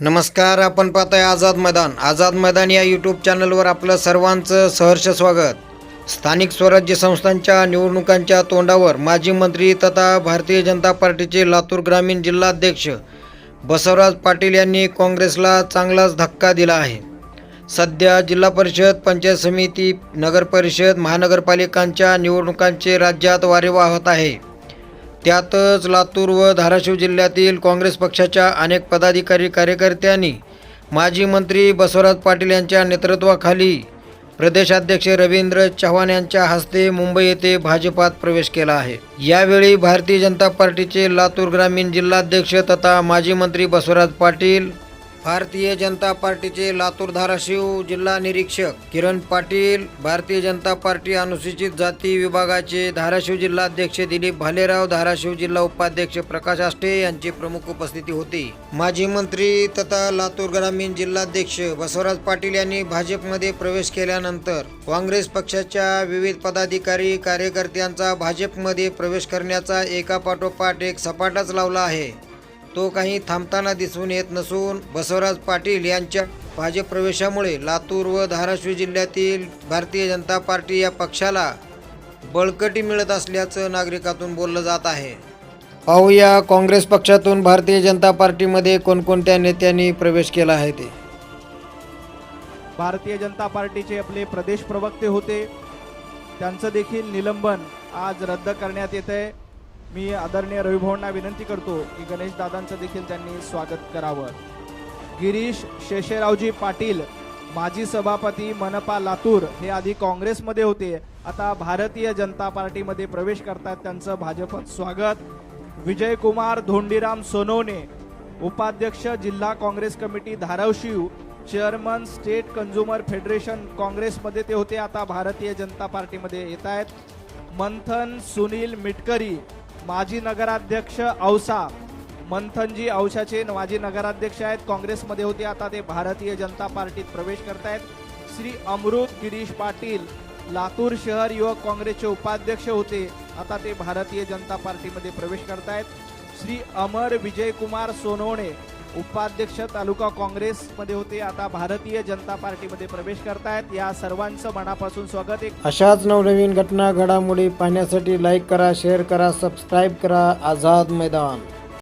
नमस्कार आपण पाहताय आझाद मैदान. आझाद मैदान या यूट्यूब चॅनलवर आपलं सर्वांचं सहर्ष स्वागत. स्थानिक स्वराज्य संस्थांच्या निवडणुकांच्या तोंडावर माजी मंत्री तथा भारतीय जनता पार्टीचे लातूर ग्रामीण जिल्हाध्यक्ष बसवराज पाटील यांनी काँग्रेसला चांगलाच धक्का दिला आहे. सध्या जिल्हा परिषद पंचायत समिती नगरपरिषद महानगरपालिकांच्या निवडणुकांचे राज्यात वारे वाहत आहे. त्यातच लातूर व धाराशिव जिल्ह्यातील काँग्रेस पक्षाच्या अनेक पदाधिकारी कार्यकर्त्यांनी माजी मंत्री बसवराज पाटील यांच्या नेतृत्वाखाली प्रदेशाध्यक्ष रवींद्र चव्हाण यांच्या हस्ते मुंबई येथे भाजपात प्रवेश केला आहे. यावेळी भारतीय जनता पार्टीचे लातूर ग्रामीण जिल्हाध्यक्ष तथा माजी मंत्री बसवराज पाटील भारतीय जनता पार्टीचे लातूर धाराशिव जिल्हा निरीक्षक किरण पाटील भारतीय जनता पार्टी अनुसूचित जाती विभागाचे धाराशिव जिल्हाध्यक्ष दिलीप भालेराव धाराशिव जिल्हा उपाध्यक्ष प्रकाश आष्टे यांची प्रमुख उपस्थिती होती. माजी मंत्री तथा लातूर ग्रामीण जिल्हाध्यक्ष बसवराज पाटील यांनी भाजपमध्ये प्रवेश केल्यानंतर काँग्रेस पक्षाच्या विविध पदाधिकारी कार्यकर्त्यांचा भाजपमध्ये प्रवेश करण्याचा एकापाठोपाठ एक सपाटाच लावला आहे. तो काही थांबताना दिसून येत नसून बसवराज पाटील यांच्या भाजप प्रवेशामुळे लातूर व धाराशिव जिल्ह्यातील भारतीय जनता पार्टी या पक्षाला बळकटी मिळत असल्याचं नागरिकातून बोललं जात आहे. पाहूया काँग्रेस पक्षातून भारतीय जनता पार्टीमध्ये कोणकोणत्या नेत्यांनी प्रवेश केला आहे ते. भारतीय जनता पार्टीचे आपले प्रदेश प्रवक्ते होते. त्यांचं देखील निलंबन आज रद्द करण्यात येत आहे मी आदरणीय रविभाऊंना विनंती करतो की गणेश दादांचं देखील त्यांनी स्वागत करावं. गिरीश शेषेरावजी पाटील माजी सभापती मनपा लातूर हे आधी काँग्रेसमध्ये होते. आता भारतीय जनता पार्टीमध्ये प्रवेश करतात त्यांचं भाजपात स्वागत. विजयकुमार धोंडीराम सोनवणे उपाध्यक्ष जिल्हा Congress committee Dharashiv chairman state consumer federation काँग्रेसमध्ये ते होते. आता भारतीय जनता पार्टीमध्ये येत आहेत मंथन सुनील मिटकरी माजी नगराध्यक्ष औसा मंथनजी औशाचे माजी नगराध्यक्ष आहेत. काँग्रेसमध्ये होते. आता ते भारतीय जनता पार्टीत प्रवेश करतायत. श्री अमृत गिरीश पाटील लातूर शहर युवक काँग्रेसचे उपाध्यक्ष होते. आता ते भारतीय जनता पार्टीमध्ये प्रवेश करतायत. श्री अमर विजयकुमार सोनवणे उपाध्यक्ष तालुका काँग्रेसमध्ये होते. आता भारतीय जनता पार्टीमध्ये प्रवेश करतायत. या सर्वांचं मनापासून स्वागत. आहे अशाच नवनवीन घटना घडामोडी पाहण्यासाठी लाईक करा शेअर करा सबस्क्राईब करा. आझाद मैदान.